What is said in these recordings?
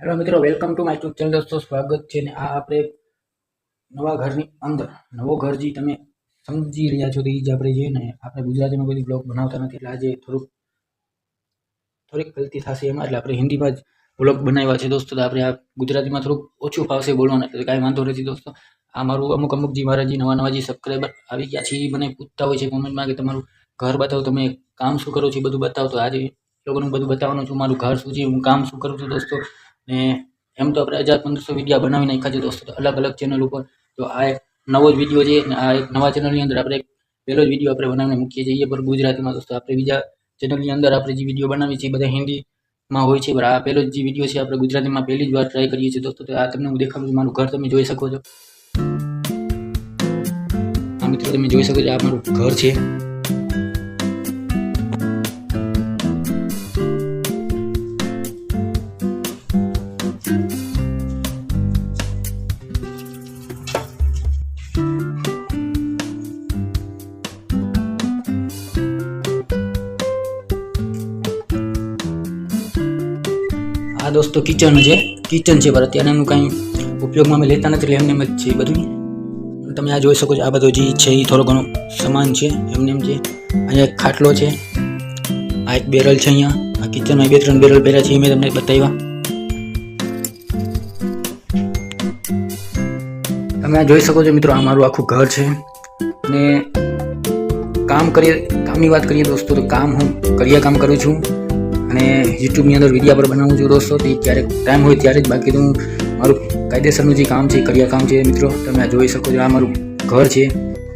Hello મિત્રો, welcome to my channel દોસ્તો. સ્વાગત છે ને આ આપણે નવા ઘરની અંદર. નવો ઘર જે તમે સમજી રહ્યા છો, તો એ જ આપણે જોઈએ ને આપણે ગુજરાતીમાં કોઈ બ્લોગ બનાવતા નથી. એટલે આજે થોડુંક, થોડીક ગલતી થશે એમાં. એટલે આપણે હિન્દીમાં જ બ્લોગ બનાવ્યા છે દોસ્તો. તો આપણે આ ગુજરાતીમાં થોડુંક ઓછું ફાવશે બોલવાનું, એટલે કાંઈ વાંધો નથી દોસ્તો. આ મારું અમુક અમુક જે મારા જે નવા નવા જે સબસ્ક્રાઈબર આવી ગયા છે એ મને પૂછતા હોય છે કોમેન્ટમાં કે તમારું ઘર બતાવો, તમે કામ શું કરો છો એ બધું બતાવો. તો આજે લોકોનું બધું બતાવવાનું છું. મારું ઘર શું છે, હું કામ શું કરું છું દોસ્તો? ને એમ તો આપણે હજાર પંદરસો વિડીયા બનાવી નાખ્યા છે દોસ્તો અલગ અલગ ચેનલ ઉપર. તો આ એક નવો જ વીડિયો છે આ એક નવા ચેનલની અંદર આપણે પહેલો જ વીડિયો આપણે બનાવીને મૂકીએ છીએ પર ગુજરાતીમાં દોસ્તો. આપણે બીજા ચેનલની અંદર આપણે જે વીડિયો બનાવીએ છીએ બધા હિન્દીમાં હોય છે, પણ આ પહેલો જ વીડિયો છે, આપણે ગુજરાતીમાં પહેલી જ વાર ટ્રાય કરીએ છીએ દોસ્તો. તો આ તમને હું દેખાડું મારું ઘર તમે જોઈ શકો છો. આ મિત્રો, તમે જોઈ શકો છો, આ મારું ઘર છે. આ દોસ્તો કિચન છે. કિચન છે પણ અત્યારે એનું કાંઈ ઉપયોગમાં અમે લેતા નથી, એટલે એમને એમ જ છે બધું. તમે આ જોઈ શકો છો, આ બધો જે છે એ થોડો ઘણો સમાન છે. એમને એમ છે, અહીંયા એક ખાટલો છે. આ એક બેરલ છે અહીંયા. આ કિચનમાં બે ત્રણ બેરલ પહેર્યા છે, એ મેં તમને બતાવ્યા. તમે આ જોઈ શકો છો મિત્રો, આ મારું આખું ઘર છે. અને કામ કરીએ, કામની વાત કરીએ દોસ્તો, તો કામ હું કરિયા કામ કરું છું. અને યુટ્યુબની અંદર વિડીયા પર બનાવું છું દોસ્તો. તે ક્યારેક ટાઈમ હોય ત્યારે જ બાકી તો હું મારું કાયદેસરનું જે કામ છે, કરિયા કામ છે મિત્રો, તમે આ જોઈ શકો છો. આ મારું ઘર છે.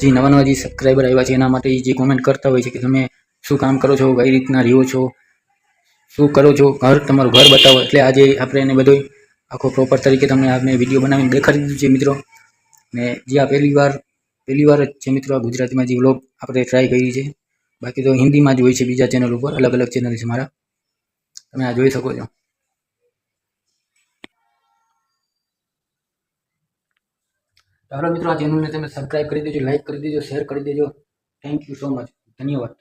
જે નવા નવા જે સબસ્ક્રાઈબર આવ્યા છે, એના માટે જે કોમેન્ટ કરતા હોય છે કે તમે શું કામ કરો છો, કઈ રીતના રહ્યો છો, શું કરો છો, ઘર, તમારું ઘર બતાવો. એટલે આજે આપણે એને બધું આખો પ્રોપર તરીકે તમને આ મેં વીડિયો બનાવીને દેખાડી દીધું છે મિત્રો. ને જે આ પહેલી વાર પહેલી વાર જ છે મિત્રો આ ગુજરાતીમાં જે વ્લોગ આપણે ટ્રાય કરી છે. બાકી તો હિન્દીમાં જ હોય છે બીજા ચેનલ ઉપર. અલગ અલગ ચેનલ છે મારા. તમે આ જોઈ શકો છો. ચાલો મિત્રો, આ ચેનલને તમે સબસ્ક્રાઈબ કરી દેજો લાઈક કરી દેજો શેર કરી દેજો. થેન્ક યુ સો મચ ધન્યવાદ.